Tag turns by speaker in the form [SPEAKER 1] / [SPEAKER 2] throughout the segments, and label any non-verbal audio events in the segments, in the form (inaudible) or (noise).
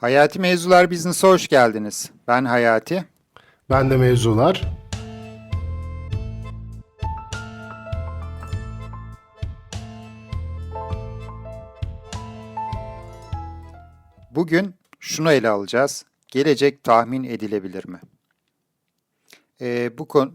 [SPEAKER 1] Hayati Mevzular Business'a hoş geldiniz. Ben Hayati.
[SPEAKER 2] Ben de mevzular.
[SPEAKER 1] Bugün şunu ele alacağız. Gelecek tahmin edilebilir mi? Ee, bu konu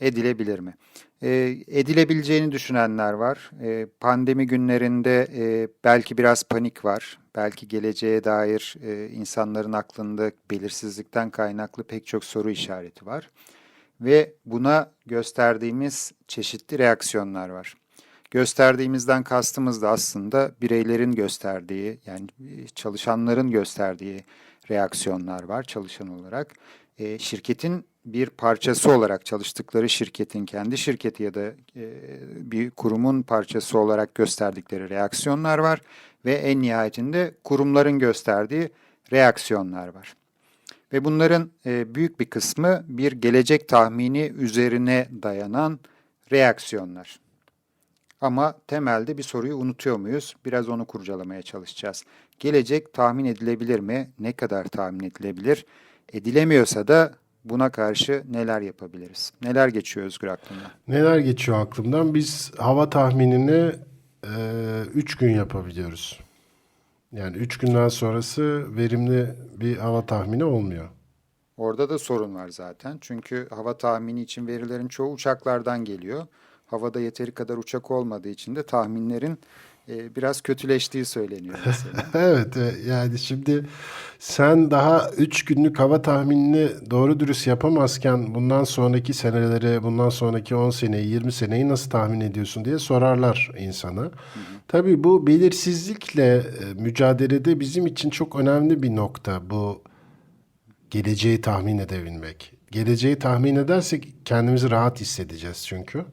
[SPEAKER 1] edilebilir mi? Ee, edilebileceğini düşünenler var. Ee, pandemi günlerinde e, belki biraz panik var. Belki geleceğe dair e, insanların aklında belirsizlikten kaynaklı pek çok soru işareti var. Ve buna gösterdiğimiz çeşitli reaksiyonlar var. Gösterdiğimizden kastımız da aslında bireylerin gösterdiği, yani e, çalışanların gösterdiği reaksiyonlar var çalışan olarak. E, şirketin bir parçası olarak çalıştıkları şirketin kendi şirketi ya da e, bir kurumun parçası olarak gösterdikleri reaksiyonlar var ve en nihayetinde kurumların gösterdiği reaksiyonlar var. Ve bunların e, büyük bir kısmı bir gelecek tahmini üzerine dayanan reaksiyonlar. Ama temelde bir soruyu unutuyor muyuz? Biraz onu kurcalamaya çalışacağız. Gelecek tahmin edilebilir mi? Ne kadar tahmin edilebilir? Edilemiyorsa da buna karşı neler yapabiliriz? Neler geçiyor Özgür aklına?
[SPEAKER 2] Neler geçiyor aklımdan? Biz hava tahminini 3 gün yapabiliyoruz. Yani 3 günden sonrası verimli bir hava tahmini olmuyor.
[SPEAKER 1] Orada da sorun var zaten. Çünkü hava tahmini için verilerin çoğu uçaklardan geliyor. Havada yeteri kadar uçak olmadığı için de tahminlerin e, biraz kötüleştiği söyleniyor mesela. (laughs)
[SPEAKER 2] Evet e, yani şimdi sen daha 3 günlük hava tahminini doğru dürüst yapamazken bundan sonraki seneleri, bundan sonraki 10 seneyi, 20 seneyi nasıl tahmin ediyorsun diye sorarlar insana. Tabii bu belirsizlikle e, mücadelede bizim için çok önemli bir nokta bu geleceği tahmin edebilmek. Geleceği tahmin edersek kendimizi rahat hissedeceğiz çünkü.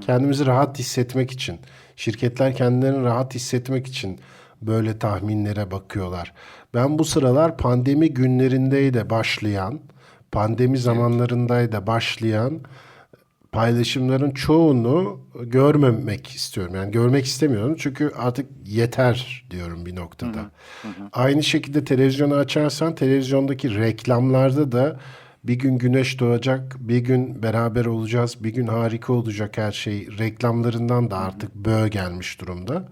[SPEAKER 2] Kendimizi rahat hissetmek için, şirketler kendilerini rahat hissetmek için böyle tahminlere bakıyorlar. Ben bu sıralar pandemi günlerindeydi başlayan, pandemi zamanlarındaydı başlayan paylaşımların çoğunu görmemek istiyorum. Yani görmek istemiyorum çünkü artık yeter diyorum bir noktada. Aynı şekilde televizyonu açarsan televizyondaki reklamlarda da bir gün güneş doğacak, bir gün beraber olacağız, bir gün harika olacak her şey. Reklamlarından da artık böğ gelmiş durumda.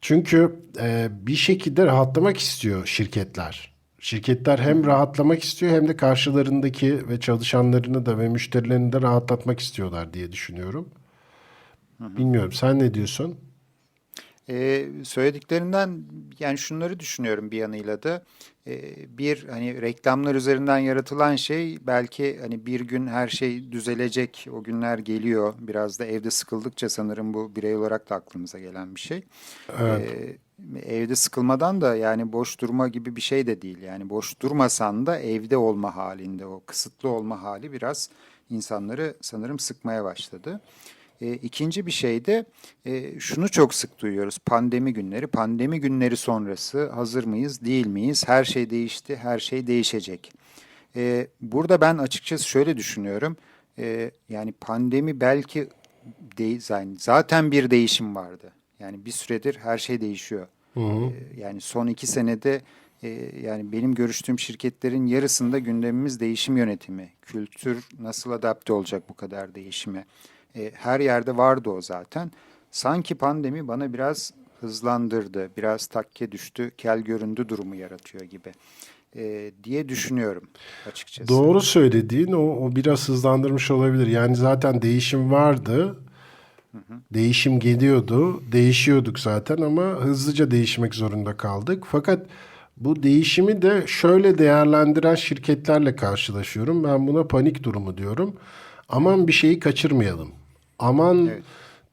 [SPEAKER 2] Çünkü e, bir şekilde rahatlamak istiyor şirketler. Şirketler hem rahatlamak istiyor hem de karşılarındaki ve çalışanlarını da ve müşterilerini de rahatlatmak istiyorlar diye düşünüyorum. Bilmiyorum sen ne diyorsun?
[SPEAKER 1] Ee, söylediklerinden yani şunları düşünüyorum bir yanıyla da Ee, bir hani reklamlar üzerinden yaratılan şey belki hani bir gün her şey düzelecek o günler geliyor biraz da evde sıkıldıkça sanırım bu birey olarak da aklımıza gelen bir şey. Ee, evde sıkılmadan da yani boş durma gibi bir şey de değil yani boş durmasan da evde olma halinde o kısıtlı olma hali biraz insanları sanırım sıkmaya başladı. E, ikinci bir şey de e, şunu çok sık duyuyoruz pandemi günleri. Pandemi günleri sonrası hazır mıyız, değil miyiz? Her şey değişti, her şey değişecek. E, burada ben açıkçası şöyle düşünüyorum. E, yani pandemi belki de, zaten bir değişim vardı. Yani bir süredir her şey değişiyor. E, yani son iki senede e, yani benim görüştüğüm şirketlerin yarısında gündemimiz değişim yönetimi. Kültür nasıl adapte olacak bu kadar değişime? E, her yerde vardı o zaten. Sanki pandemi bana biraz hızlandırdı, biraz takke düştü, kel göründü durumu yaratıyor gibi e, diye düşünüyorum açıkçası.
[SPEAKER 2] Doğru söylediğin o, o biraz hızlandırmış olabilir. Yani zaten değişim vardı. Değişim geliyordu. Değişiyorduk zaten ama hızlıca değişmek zorunda kaldık. Fakat bu değişimi de şöyle değerlendiren şirketlerle karşılaşıyorum. Ben buna panik durumu diyorum. Aman bir şeyi kaçırmayalım. Aman
[SPEAKER 1] Evet.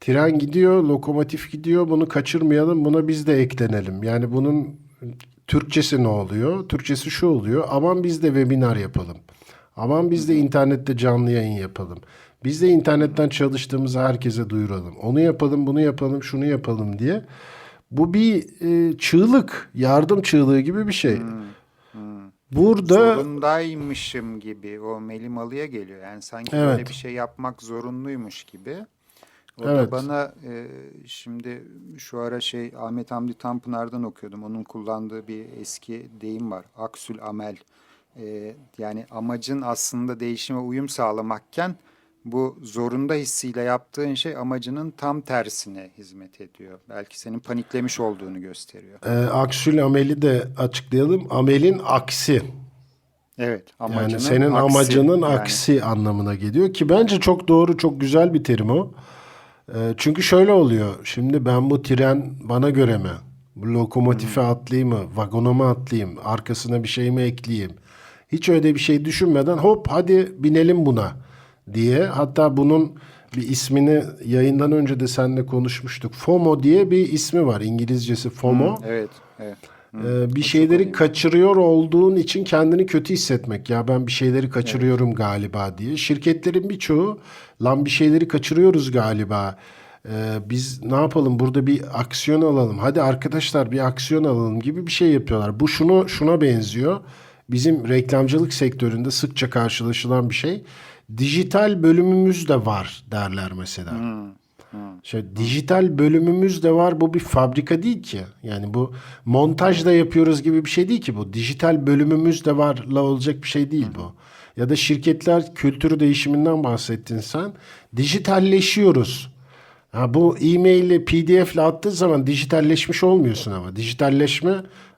[SPEAKER 2] tren gidiyor, lokomotif gidiyor. Bunu kaçırmayalım. Buna biz de eklenelim. Yani bunun Türkçesi ne oluyor? Türkçesi şu oluyor. Aman biz de webinar yapalım. Aman biz de internette canlı yayın yapalım. Biz de internetten çalıştığımızı herkese duyuralım. Onu yapalım, bunu yapalım, şunu yapalım diye. Bu bir e, çığlık, yardım çığlığı gibi bir şey. Burada
[SPEAKER 1] Zorundaymışım gibi o Melimalı'ya geliyor. Yani sanki
[SPEAKER 2] Evet.
[SPEAKER 1] böyle bir şey yapmak zorunluymuş gibi. O da
[SPEAKER 2] Evet.
[SPEAKER 1] bana e, şimdi şu ara şey Ahmet Hamdi Tanpınar'dan okuyordum. Onun kullandığı bir eski deyim var. Aksül amel. E, yani amacın aslında değişime uyum sağlamakken bu zorunda hissiyle yaptığın şey amacının tam tersine hizmet ediyor. Belki senin paniklemiş olduğunu gösteriyor.
[SPEAKER 2] Ee, aksül ameli de açıklayalım. Amelin aksi.
[SPEAKER 1] Evet,
[SPEAKER 2] Yani senin
[SPEAKER 1] aksi.
[SPEAKER 2] amacının
[SPEAKER 1] Yani
[SPEAKER 2] aksi anlamına geliyor ki bence çok doğru, çok güzel bir terim o. Ee, çünkü şöyle oluyor. Şimdi ben bu tren bana göre mi? Bu lokomotife atlayayım mı? Vagona mı atlayayım? Arkasına bir şey mi ekleyeyim? Hiç öyle bir şey düşünmeden hop hadi binelim buna diye. Hatta bunun bir ismini yayından önce de seninle konuşmuştuk. FOMO diye bir ismi var. İngilizcesi FOMO.
[SPEAKER 1] Evet, evet.
[SPEAKER 2] Ee, bir şeyleri kaçırıyor olduğun için kendini kötü hissetmek. Ya ben bir şeyleri kaçırıyorum galiba diye. Şirketlerin birçoğu lan bir şeyleri kaçırıyoruz galiba. Ee, biz ne yapalım burada bir aksiyon alalım. Hadi arkadaşlar bir aksiyon alalım gibi bir şey yapıyorlar. Bu şunu şuna benziyor. Bizim reklamcılık sektöründe sıkça karşılaşılan bir şey. Dijital bölümümüz de var derler mesela. Şey, dijital bölümümüz de var. Bu bir fabrika değil ki. Yani bu montaj da yapıyoruz gibi bir şey değil ki bu. Dijital bölümümüz de varla olacak bir şey değil bu. Ya da şirketler kültürü değişiminden bahsettin sen. Dijitalleşiyoruz. Ha, bu e-mail'le pdf'le attığın zaman dijitalleşmiş olmuyorsun ama. Dijitalleşme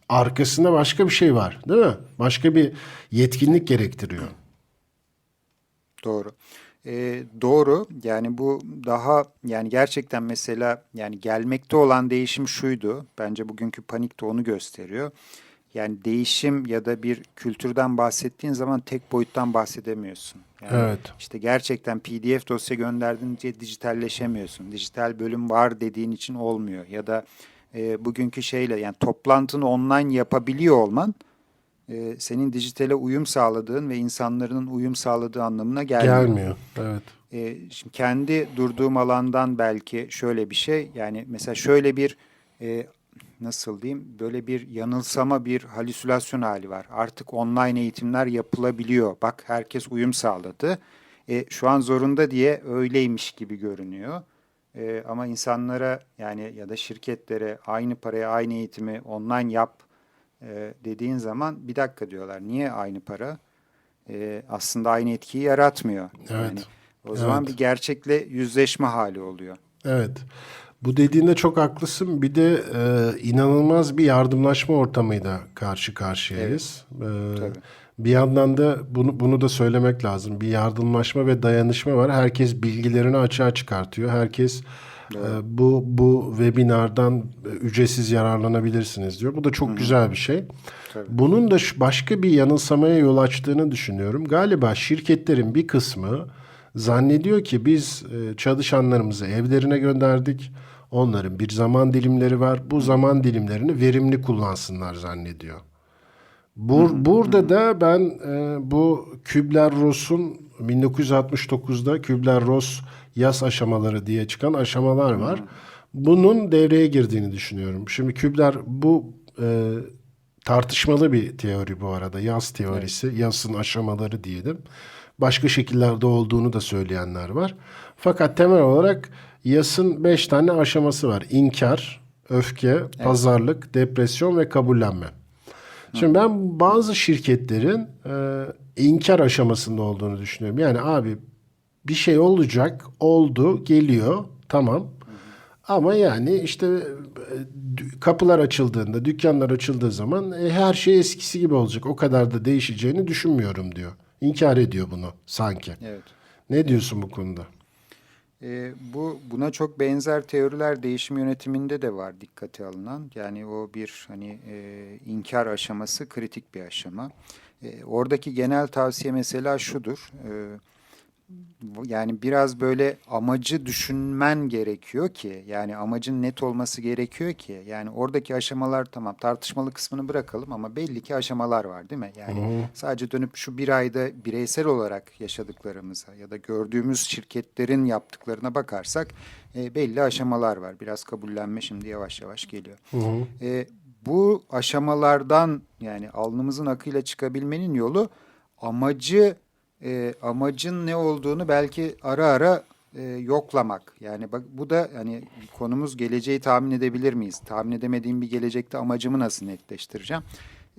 [SPEAKER 2] arkasında başka bir şey var değil mi? Başka bir yetkinlik gerektiriyor.
[SPEAKER 1] Doğru. Ee, doğru. Yani bu daha yani gerçekten mesela yani gelmekte olan değişim şuydu. Bence bugünkü panik de onu gösteriyor. Yani değişim ya da bir kültürden bahsettiğin zaman tek boyuttan bahsedemiyorsun. Yani
[SPEAKER 2] Evet.
[SPEAKER 1] işte gerçekten PDF dosya gönderdin diye dijitalleşemiyorsun. Dijital bölüm var dediğin için olmuyor. Ya da e, bugünkü şeyle yani toplantını online yapabiliyor olman e, senin dijitale uyum sağladığın ve insanların uyum sağladığı anlamına gelmiyor.
[SPEAKER 2] Gelmiyor. Evet.
[SPEAKER 1] E, şimdi kendi durduğum alandan belki şöyle bir şey yani mesela şöyle bir e, nasıl diyeyim böyle bir yanılsama bir halüsinasyon hali var. Artık online eğitimler yapılabiliyor. Bak herkes uyum sağladı. E, şu an zorunda diye öyleymiş gibi görünüyor. E, ama insanlara yani ya da şirketlere aynı paraya aynı eğitimi online yap e, dediğin zaman bir dakika diyorlar. Niye aynı para? E, aslında aynı etkiyi yaratmıyor.
[SPEAKER 2] Evet.
[SPEAKER 1] Yani o zaman
[SPEAKER 2] Evet.
[SPEAKER 1] bir gerçekle yüzleşme hali oluyor.
[SPEAKER 2] Evet. Bu dediğinde çok haklısın. Bir de e, inanılmaz bir yardımlaşma ortamıyla karşı karşıyayız. E,
[SPEAKER 1] Tabii.
[SPEAKER 2] bir yandan da bunu bunu da söylemek lazım. Bir yardımlaşma ve dayanışma var. Herkes bilgilerini açığa çıkartıyor. Herkes e, bu bu webinardan e, ücretsiz yararlanabilirsiniz diyor. Bu da çok güzel bir şey.
[SPEAKER 1] Tabii.
[SPEAKER 2] Bunun da başka bir yanılsamaya yol açtığını düşünüyorum. Galiba şirketlerin bir kısmı zannediyor ki biz e, çalışanlarımızı evlerine gönderdik. Onların bir zaman dilimleri var. Bu zaman dilimlerini verimli kullansınlar zannediyor. Bur- burada da ben e, bu Kübler-Ross'un 1969'da Kübler-Ross yaz aşamaları diye çıkan aşamalar var. Bunun devreye girdiğini düşünüyorum. Şimdi Kübler bu e, tartışmalı bir teori bu arada. Yaz teorisi, yazın aşamaları diyelim. Başka şekillerde olduğunu da söyleyenler var. Fakat temel olarak yasın beş tane aşaması var. İnkar, öfke, pazarlık, depresyon ve kabullenme. Şimdi ben bazı şirketlerin e, inkar aşamasında olduğunu düşünüyorum. Yani abi bir şey olacak, oldu, geliyor, tamam. Ama yani işte e, kapılar açıldığında, dükkanlar açıldığı zaman e, her şey eskisi gibi olacak. O kadar da değişeceğini düşünmüyorum diyor. İnkar ediyor bunu sanki.
[SPEAKER 1] Evet.
[SPEAKER 2] Ne diyorsun bu konuda?
[SPEAKER 1] E, bu buna çok benzer teoriler değişim yönetiminde de var dikkate alınan. Yani o bir hani e, inkar aşaması kritik bir aşama. E, oradaki genel tavsiye mesela şudur. E, yani biraz böyle amacı düşünmen gerekiyor ki yani amacın net olması gerekiyor ki yani oradaki aşamalar tamam tartışmalı kısmını bırakalım ama belli ki aşamalar var değil mi? Yani sadece dönüp şu bir ayda bireysel olarak yaşadıklarımıza ya da gördüğümüz şirketlerin yaptıklarına bakarsak e, belli aşamalar var. Biraz kabullenme şimdi yavaş yavaş geliyor. E, bu aşamalardan yani alnımızın akıyla çıkabilmenin yolu amacı e, amacın ne olduğunu belki ara ara e, yoklamak. Yani bak bu da hani konumuz geleceği tahmin edebilir miyiz? Tahmin edemediğim bir gelecekte amacımı nasıl netleştireceğim?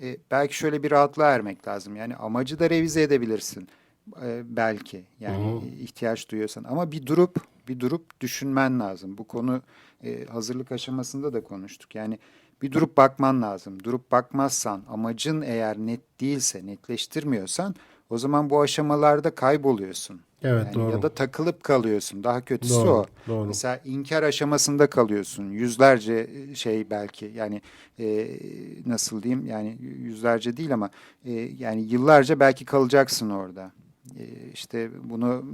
[SPEAKER 1] E, belki şöyle bir rahatlığa ermek lazım. Yani amacı da revize edebilirsin. E, belki yani ihtiyaç duyuyorsan ama bir durup bir durup düşünmen lazım. Bu konu e, hazırlık aşamasında da konuştuk. Yani bir durup bakman lazım. Durup bakmazsan, amacın eğer net değilse, netleştirmiyorsan o zaman bu aşamalarda kayboluyorsun.
[SPEAKER 2] Evet,
[SPEAKER 1] Yani
[SPEAKER 2] doğru.
[SPEAKER 1] Ya da takılıp kalıyorsun. Daha kötüsü
[SPEAKER 2] Doğru,
[SPEAKER 1] o.
[SPEAKER 2] doğru.
[SPEAKER 1] Mesela inkar aşamasında kalıyorsun. Yüzlerce şey belki yani e, nasıl diyeyim yani yüzlerce değil ama e, yani yıllarca belki kalacaksın orada. E, işte bunu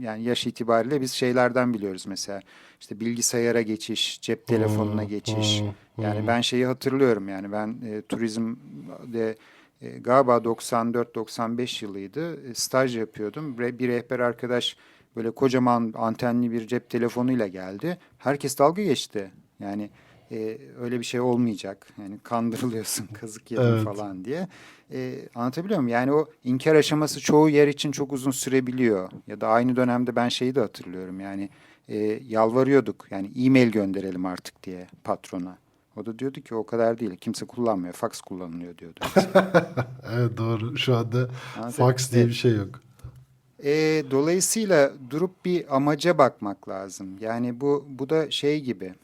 [SPEAKER 1] yani yaş itibariyle biz şeylerden biliyoruz mesela. İşte bilgisayara geçiş, cep telefonuna
[SPEAKER 2] Hmm,
[SPEAKER 1] geçiş.
[SPEAKER 2] hmm,
[SPEAKER 1] Yani
[SPEAKER 2] hmm.
[SPEAKER 1] ben şeyi hatırlıyorum yani ben e, turizmde e, galiba 94-95 yılıydı. E, staj yapıyordum. Re- Bir rehber arkadaş böyle kocaman antenli bir cep telefonuyla geldi. Herkes dalga geçti. Yani e, öyle bir şey olmayacak. Yani kandırılıyorsun, (laughs) kazık yedin
[SPEAKER 2] Evet.
[SPEAKER 1] falan diye. E, anlatabiliyor muyum? Yani o inkar aşaması çoğu yer için çok uzun sürebiliyor. Ya da aynı dönemde ben şeyi de hatırlıyorum. Yani e, yalvarıyorduk. Yani e-mail gönderelim artık diye patrona. O da diyordu ki o kadar değil. Kimse kullanmıyor. Fax kullanılıyor diyordu. (laughs)
[SPEAKER 2] Evet doğru. Şu anda
[SPEAKER 1] Anladın?
[SPEAKER 2] fax diye
[SPEAKER 1] Evet.
[SPEAKER 2] bir şey yok.
[SPEAKER 1] E, dolayısıyla durup bir amaca bakmak lazım. Yani bu bu da şey gibi.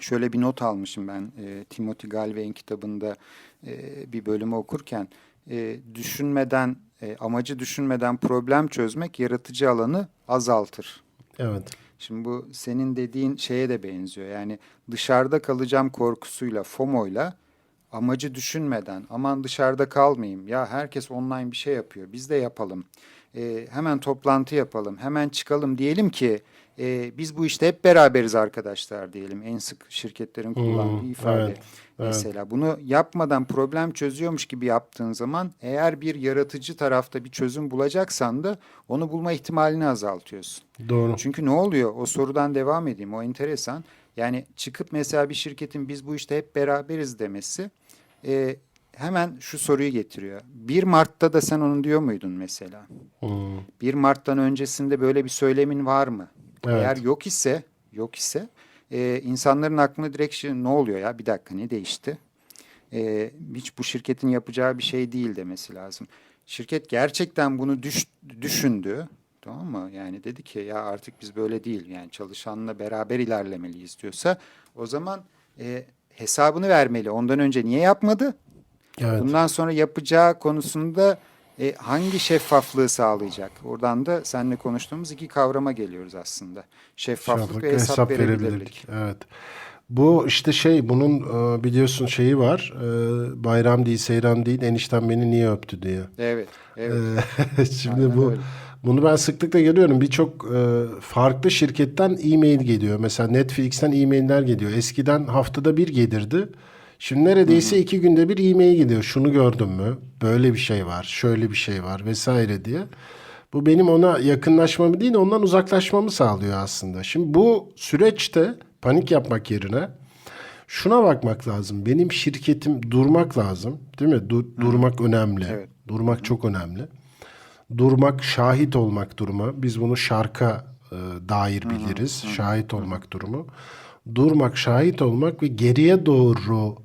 [SPEAKER 1] Şöyle bir not almışım ben e, Timothy Galway'in kitabında e, bir bölümü okurken e, düşünmeden e, amacı düşünmeden problem çözmek yaratıcı alanı azaltır.
[SPEAKER 2] Evet.
[SPEAKER 1] Şimdi bu senin dediğin şeye de benziyor. Yani dışarıda kalacağım korkusuyla, FOMO'yla amacı düşünmeden aman dışarıda kalmayayım. Ya herkes online bir şey yapıyor. Biz de yapalım. Ee, hemen toplantı yapalım. Hemen çıkalım diyelim ki e, biz bu işte hep beraberiz arkadaşlar diyelim. En sık şirketlerin kullandığı
[SPEAKER 2] Hmm,
[SPEAKER 1] ifade.
[SPEAKER 2] evet, evet.
[SPEAKER 1] Mesela bunu yapmadan problem çözüyormuş gibi yaptığın zaman eğer bir yaratıcı tarafta bir çözüm bulacaksan da onu bulma ihtimalini azaltıyorsun.
[SPEAKER 2] Doğru.
[SPEAKER 1] Çünkü ne oluyor? O sorudan devam edeyim. O enteresan. Yani çıkıp mesela bir şirketin biz bu işte hep beraberiz demesi e, hemen şu soruyu getiriyor. 1 Mart'ta da sen onu diyor muydun mesela?
[SPEAKER 2] Hmm.
[SPEAKER 1] 1 Mart'tan öncesinde böyle bir söylemin var mı?
[SPEAKER 2] Evet.
[SPEAKER 1] Eğer yok ise, yok ise e, insanların aklına direkt şey, ne oluyor ya? Bir dakika ne değişti? E, hiç bu şirketin yapacağı bir şey değil demesi lazım. Şirket gerçekten bunu düş, düşündü. Tamam mı? Yani dedi ki ya artık biz böyle değil. Yani çalışanla beraber ilerlemeliyiz diyorsa o zaman e, hesabını vermeli. Ondan önce niye yapmadı?
[SPEAKER 2] Evet.
[SPEAKER 1] Bundan sonra yapacağı konusunda e, hangi şeffaflığı sağlayacak? Oradan da seninle konuştuğumuz iki kavrama geliyoruz aslında. Şeffaflık,
[SPEAKER 2] Şeffaflık
[SPEAKER 1] ve hesap, verebilirlik.
[SPEAKER 2] Evet. Bu işte şey bunun e, biliyorsun şeyi var. E, Bayram değil, seyran değil. Enişten beni niye öptü diye.
[SPEAKER 1] Evet, evet.
[SPEAKER 2] E, (laughs) Şimdi
[SPEAKER 1] Aynen
[SPEAKER 2] bu
[SPEAKER 1] öyle.
[SPEAKER 2] bunu ben sıklıkla görüyorum. Birçok e, farklı şirketten e-mail geliyor. Mesela Netflix'ten e-mailler geliyor. Eskiden haftada bir gelirdi. Şimdi neredeyse iki günde bir e-mail gidiyor. Şunu gördün mü? Böyle bir şey var, şöyle bir şey var vesaire diye. Bu benim ona yakınlaşmamı değil, ondan uzaklaşmamı sağlıyor aslında. Şimdi bu süreçte panik yapmak yerine şuna bakmak lazım. Benim şirketim durmak lazım, değil mi? Dur- durmak önemli.
[SPEAKER 1] Evet.
[SPEAKER 2] Durmak çok önemli. Durmak, şahit olmak durumu. Biz bunu şarka e, dair biliriz. Şahit olmak durumu. Durmak, şahit olmak ve geriye doğru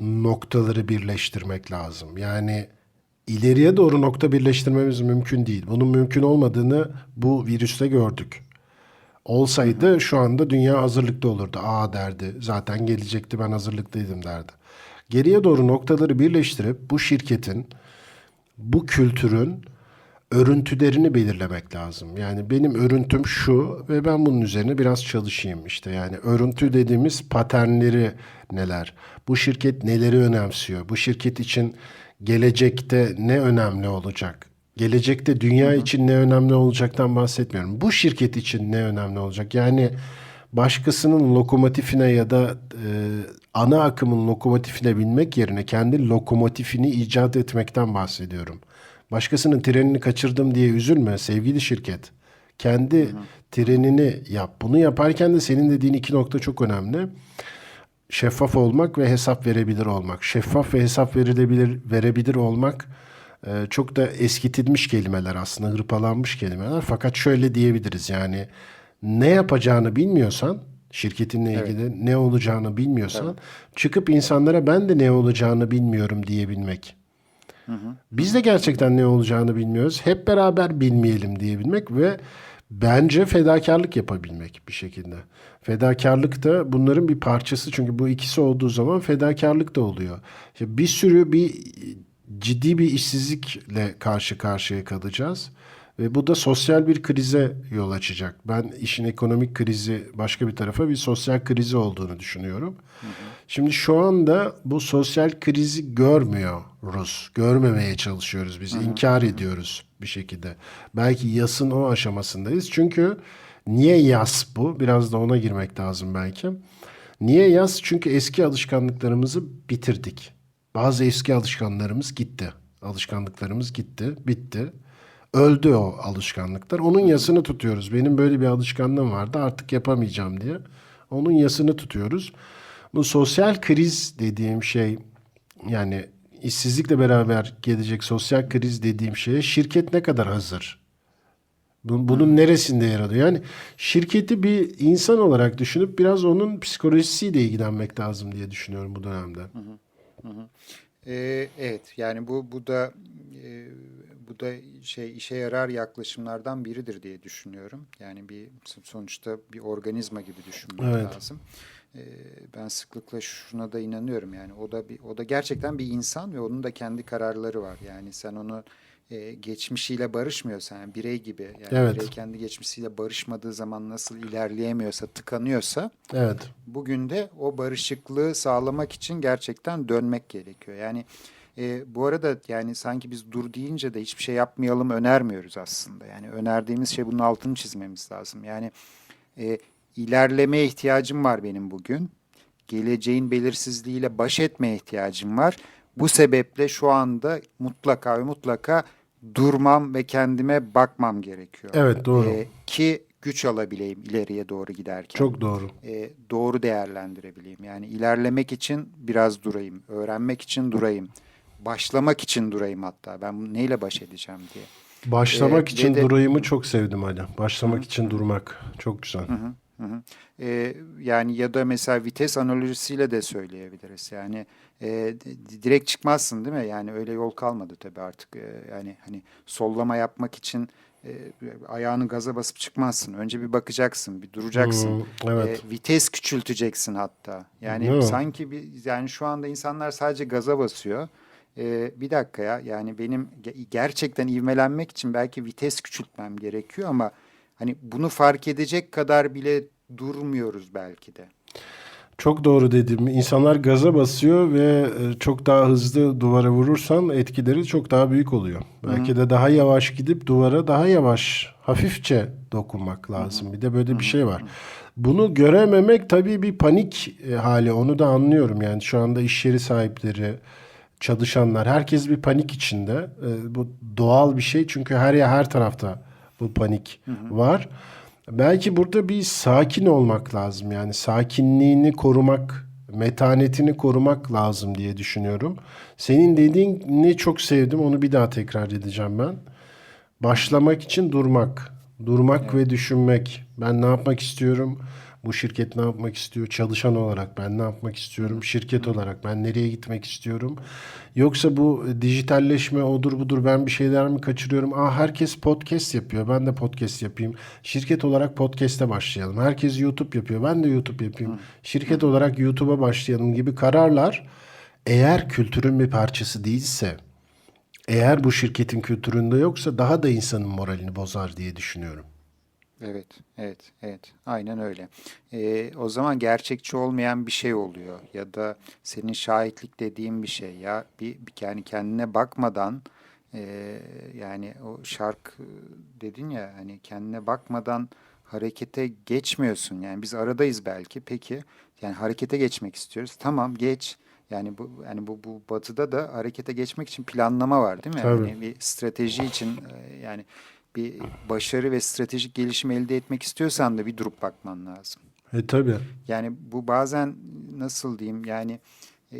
[SPEAKER 2] noktaları birleştirmek lazım. Yani ileriye doğru nokta birleştirmemiz mümkün değil. Bunun mümkün olmadığını bu virüste gördük. Olsaydı şu anda dünya hazırlıklı olurdu. Aa derdi. Zaten gelecekti ben hazırlıklıydım derdi. Geriye doğru noktaları birleştirip bu şirketin, bu kültürün örüntülerini belirlemek lazım. Yani benim örüntüm şu ve ben bunun üzerine biraz çalışayım işte. Yani örüntü dediğimiz paternleri neler? Bu şirket neleri önemsiyor? Bu şirket için gelecekte ne önemli olacak? Gelecekte dünya için ne önemli olacaktan bahsetmiyorum. Bu şirket için ne önemli olacak? Yani başkasının lokomotifine ya da e, ana akımın lokomotifine binmek yerine kendi lokomotifini icat etmekten bahsediyorum. Başkasının trenini kaçırdım diye üzülme sevgili şirket. Kendi trenini yap. Bunu yaparken de senin dediğin iki nokta çok önemli. Şeffaf olmak ve hesap verebilir olmak. Şeffaf ve hesap verilebilir verebilir olmak Ee, çok da eskitilmiş kelimeler aslında, hırpalanmış kelimeler. Fakat şöyle diyebiliriz yani ne yapacağını bilmiyorsan, şirketinle ilgili ne olacağını bilmiyorsan çıkıp insanlara ben de ne olacağını bilmiyorum diyebilmek. Biz de gerçekten ne olacağını bilmiyoruz. Hep beraber bilmeyelim diyebilmek ve bence fedakarlık yapabilmek bir şekilde. Fedakarlık da bunların bir parçası çünkü bu ikisi olduğu zaman fedakarlık da oluyor. İşte bir sürü bir ciddi bir işsizlikle karşı karşıya kalacağız. Ve bu da sosyal bir krize yol açacak. Ben işin ekonomik krizi başka bir tarafa bir sosyal krizi olduğunu düşünüyorum. Şimdi şu anda bu sosyal krizi görmüyoruz. Görmemeye çalışıyoruz biz. inkar ediyoruz bir şekilde. Belki yasın o aşamasındayız. Çünkü niye yas bu? Biraz da ona girmek lazım belki. Niye yas? Çünkü eski alışkanlıklarımızı bitirdik. Bazı eski alışkanlarımız gitti. Alışkanlıklarımız gitti, bitti. Öldü o alışkanlıklar. Onun yasını tutuyoruz. Benim böyle bir alışkanlığım vardı artık yapamayacağım diye. Onun yasını tutuyoruz. Bu sosyal kriz dediğim şey yani işsizlikle beraber gelecek sosyal kriz dediğim şeye şirket ne kadar hazır? Bunun, neresinde yer alıyor? Yani şirketi bir insan olarak düşünüp biraz onun psikolojisiyle ilgilenmek lazım diye düşünüyorum bu dönemde.
[SPEAKER 1] Ee, evet yani bu bu da e, bu da şey işe yarar yaklaşımlardan biridir diye düşünüyorum. Yani bir sonuçta bir organizma gibi düşünmek
[SPEAKER 2] Evet.
[SPEAKER 1] lazım. Ee, ben sıklıkla şuna da inanıyorum yani o da bir o da gerçekten bir insan ve onun da kendi kararları var. Yani sen onu e, geçmişiyle barışmıyorsan yani birey gibi yani
[SPEAKER 2] Evet.
[SPEAKER 1] birey kendi geçmişiyle barışmadığı zaman nasıl ilerleyemiyorsa tıkanıyorsa
[SPEAKER 2] Evet.
[SPEAKER 1] bugün de o barışıklığı sağlamak için gerçekten dönmek gerekiyor. Yani e, bu arada yani sanki biz dur deyince de hiçbir şey yapmayalım önermiyoruz aslında. Yani önerdiğimiz şey bunun altını çizmemiz lazım. Yani e, ilerlemeye ihtiyacım var benim bugün. Geleceğin belirsizliğiyle baş etmeye ihtiyacım var. Bu sebeple şu anda mutlaka ve mutlaka durmam ve kendime bakmam gerekiyor.
[SPEAKER 2] Evet, doğru.
[SPEAKER 1] E, ki güç alabileyim ileriye doğru giderken
[SPEAKER 2] Çok doğru.
[SPEAKER 1] e, doğru değerlendirebileyim. Yani ilerlemek için biraz durayım, öğrenmek için durayım, başlamak için durayım hatta. Ben neyle baş edeceğim diye.
[SPEAKER 2] Başlamak
[SPEAKER 1] Ee,
[SPEAKER 2] için
[SPEAKER 1] de-
[SPEAKER 2] durayımı çok sevdim Ali. Başlamak için durmak. Çok güzel.
[SPEAKER 1] Hı hı. E, yani ya da mesela vites analojisiyle de söyleyebiliriz. Yani e, di- direkt çıkmazsın değil mi? Yani öyle yol kalmadı tabii artık. E, yani hani sollama yapmak için e, ayağını gaza basıp çıkmazsın. Önce bir bakacaksın, bir duracaksın.
[SPEAKER 2] Hmm, evet.
[SPEAKER 1] E, vites küçülteceksin hatta. Yani
[SPEAKER 2] Değil
[SPEAKER 1] sanki bir yani şu anda insanlar sadece gaza basıyor. E, bir dakika ya yani benim ge- gerçekten ivmelenmek için belki vites küçültmem gerekiyor ama hani bunu fark edecek kadar bile durmuyoruz belki de.
[SPEAKER 2] Çok doğru dedim. İnsanlar gaza basıyor ve e, çok daha hızlı duvara vurursan etkileri çok daha büyük oluyor. Belki de daha yavaş gidip duvara daha yavaş, hafifçe dokunmak lazım. Bir de böyle bir şey var. Bunu görememek tabii bir panik e, hali. Onu da anlıyorum. Yani şu anda iş yeri sahipleri, çalışanlar, herkes bir panik içinde. E, Bu doğal bir şey çünkü her ya her tarafta bu panik var. Belki burada bir sakin olmak lazım. Yani sakinliğini korumak, metanetini korumak lazım diye düşünüyorum. Senin dediğini çok sevdim. Onu bir daha tekrar edeceğim ben. Başlamak için durmak. Durmak ve düşünmek. Ben ne yapmak istiyorum? Bu şirket ne yapmak istiyor? Çalışan olarak ben ne yapmak istiyorum? Şirket olarak ben nereye gitmek istiyorum? Yoksa bu dijitalleşme odur budur ben bir şeyler mi kaçırıyorum? Aa herkes podcast yapıyor. Ben de podcast yapayım. Şirket olarak podcast'e başlayalım. Herkes YouTube yapıyor. Ben de YouTube yapayım. Şirket olarak YouTube'a başlayalım gibi kararlar eğer kültürün bir parçası değilse eğer bu şirketin kültüründe yoksa daha da insanın moralini bozar diye düşünüyorum.
[SPEAKER 1] Evet, evet, evet. Aynen öyle. Ee, o zaman gerçekçi olmayan bir şey oluyor ya da senin şahitlik dediğin bir şey ya bir, bir yani kendine bakmadan e, yani o şarkı dedin ya hani kendine bakmadan harekete geçmiyorsun. Yani biz aradayız belki. Peki yani harekete geçmek istiyoruz. Tamam geç. Yani bu yani bu bu batıda da harekete geçmek için planlama var değil mi?
[SPEAKER 2] Tabii.
[SPEAKER 1] Yani bir strateji için yani bir başarı ve stratejik gelişim elde etmek istiyorsan da bir durup bakman lazım.
[SPEAKER 2] E tabii.
[SPEAKER 1] Yani bu bazen nasıl diyeyim yani e,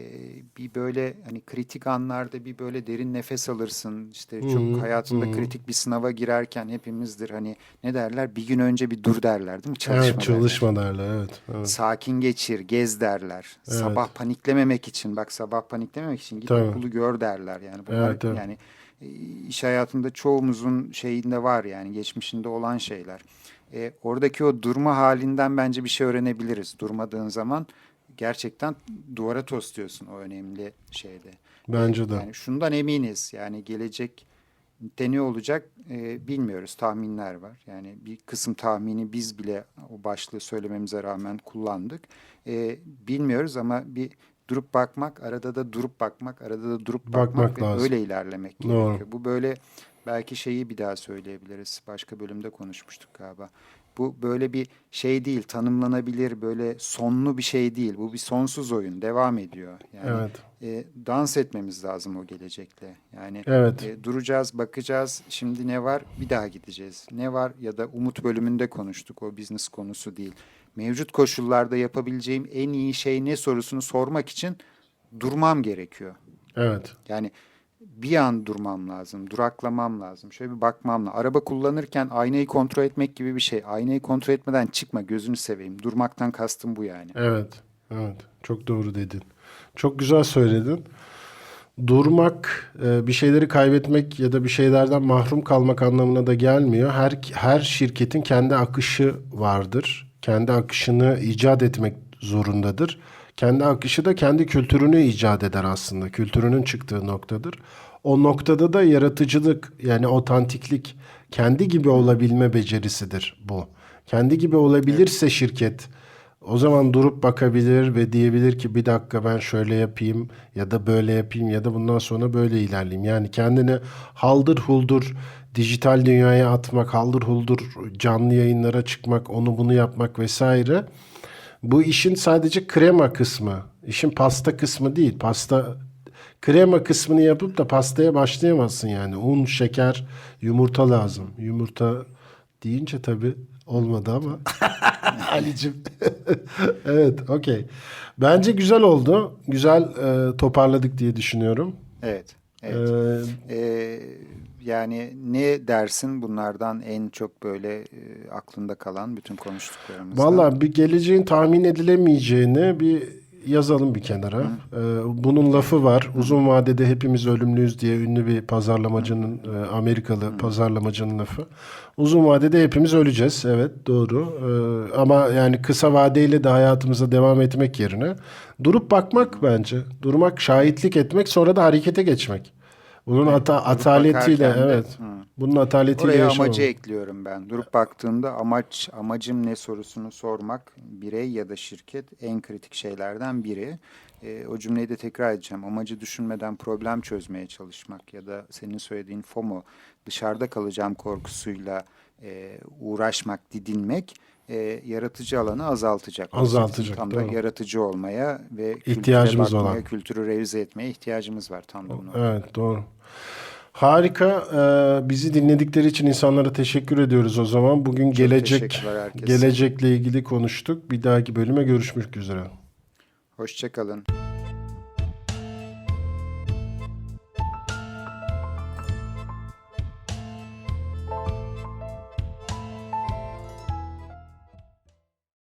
[SPEAKER 1] bir böyle hani kritik anlarda bir böyle derin nefes alırsın. İşte çok hayatında
[SPEAKER 2] hı.
[SPEAKER 1] kritik bir sınava girerken hepimizdir hani ne derler bir gün önce bir dur derler değil mi?
[SPEAKER 2] Evet
[SPEAKER 1] derler.
[SPEAKER 2] çalışma derler evet. evet.
[SPEAKER 1] Sakin geçir, gez derler.
[SPEAKER 2] Evet.
[SPEAKER 1] Sabah paniklememek için, bak sabah paniklememek için git
[SPEAKER 2] Tabii.
[SPEAKER 1] okulu gör derler. Yani bunlar
[SPEAKER 2] Evet, evet.
[SPEAKER 1] yani iş hayatında çoğumuzun şeyinde var yani geçmişinde olan şeyler. E, oradaki o durma halinden bence bir şey öğrenebiliriz. Durmadığın zaman gerçekten duvara tosluyorsun o önemli şeyde.
[SPEAKER 2] Bence de.
[SPEAKER 1] Yani şundan eminiz. Yani gelecek de ne olacak e, bilmiyoruz. Tahminler var. Yani bir kısım tahmini biz bile o başlığı söylememize rağmen kullandık. E, bilmiyoruz ama bir durup bakmak, arada da durup bakmak, arada da durup bakmak,
[SPEAKER 2] Bakmak
[SPEAKER 1] ve
[SPEAKER 2] lazım.
[SPEAKER 1] öyle ilerlemek
[SPEAKER 2] Doğru.
[SPEAKER 1] gerekiyor. Bu böyle belki şeyi bir daha söyleyebiliriz. Başka bölümde konuşmuştuk galiba. Bu böyle bir şey değil, tanımlanabilir, böyle sonlu bir şey değil. Bu bir sonsuz oyun, devam ediyor. Yani
[SPEAKER 2] Evet.
[SPEAKER 1] e, dans etmemiz lazım o gelecekle. Yani
[SPEAKER 2] Evet.
[SPEAKER 1] e, duracağız, bakacağız. Şimdi ne var? Bir daha gideceğiz. Ne var? Ya da umut bölümünde konuştuk. O business konusu değil. Mevcut koşullarda yapabileceğim en iyi şey ne sorusunu sormak için durmam gerekiyor.
[SPEAKER 2] Evet.
[SPEAKER 1] Yani bir an durmam lazım, duraklamam lazım. Şöyle bir bakmam lazım. Araba kullanırken aynayı kontrol etmek gibi bir şey. Aynayı kontrol etmeden çıkma, gözünü seveyim. Durmaktan kastım bu yani.
[SPEAKER 2] Evet. Evet. Çok doğru dedin. Çok güzel söyledin. Durmak, e, bir şeyleri kaybetmek ya da bir şeylerden mahrum kalmak anlamına da gelmiyor. Her her şirketin kendi akışı vardır. Kendi akışını icat etmek zorundadır. Kendi akışı da kendi kültürünü icat eder aslında. Kültürünün çıktığı noktadır. O noktada da yaratıcılık yani otantiklik, kendi gibi olabilme becerisidir bu. Kendi gibi olabilirse şirket o zaman durup bakabilir ve diyebilir ki bir dakika ben şöyle yapayım ya da böyle yapayım ya da bundan sonra böyle ilerleyeyim. Yani kendini haldır huldur dijital dünyaya atmak, haldır huldur canlı yayınlara çıkmak, onu bunu yapmak vesaire. Bu işin sadece krema kısmı. İşin pasta kısmı değil. Pasta krema kısmını yapıp da pastaya başlayamazsın yani. Un, şeker, yumurta lazım. Yumurta deyince tabii olmadı ama. (laughs) Ali'cim. (laughs) evet, okey. Bence güzel oldu. Güzel e, toparladık diye düşünüyorum.
[SPEAKER 1] Evet. Evet.
[SPEAKER 2] Ee,
[SPEAKER 1] Ee, yani ne dersin bunlardan en çok böyle e, aklında kalan bütün konuştuklarımızdan?
[SPEAKER 2] Valla bir geleceğin tahmin edilemeyeceğini bir yazalım bir kenara. Ee, bunun lafı var. Uzun vadede hepimiz ölümlüyüz diye ünlü bir pazarlamacının, e, Amerikalı pazarlamacının lafı. Uzun vadede hepimiz öleceğiz. Evet doğru. Ee, ama yani kısa vadeyle de hayatımıza devam etmek yerine durup bakmak bence. Durmak, şahitlik etmek sonra da harekete geçmek. Bunun ata, ataletiyle
[SPEAKER 1] de,
[SPEAKER 2] evet.
[SPEAKER 1] hı.
[SPEAKER 2] Bunun ataletiyle
[SPEAKER 1] Oraya
[SPEAKER 2] yaşamak.
[SPEAKER 1] amacı ekliyorum ben. Durup baktığımda amaç amacım ne sorusunu sormak birey ya da şirket en kritik şeylerden biri. Ee, o cümleyi de tekrar edeceğim. Amacı düşünmeden problem çözmeye çalışmak ya da senin söylediğin FOMO dışarıda kalacağım korkusuyla e, uğraşmak, didinmek e, yaratıcı alanı azaltacak.
[SPEAKER 2] Azaltacak,
[SPEAKER 1] Tam da
[SPEAKER 2] doğru.
[SPEAKER 1] yaratıcı olmaya ve
[SPEAKER 2] İhtiyacımız
[SPEAKER 1] bakmaya,
[SPEAKER 2] olan.
[SPEAKER 1] kültürü revize etmeye ihtiyacımız var tam da bunu.
[SPEAKER 2] Evet doğru. Harika. Ee, bizi dinledikleri için insanlara teşekkür ediyoruz o zaman. Bugün gelecek
[SPEAKER 1] teşekkürler herkese.
[SPEAKER 2] gelecekle ilgili konuştuk. Bir dahaki bölüme görüşmek üzere.
[SPEAKER 1] Hoşçakalın.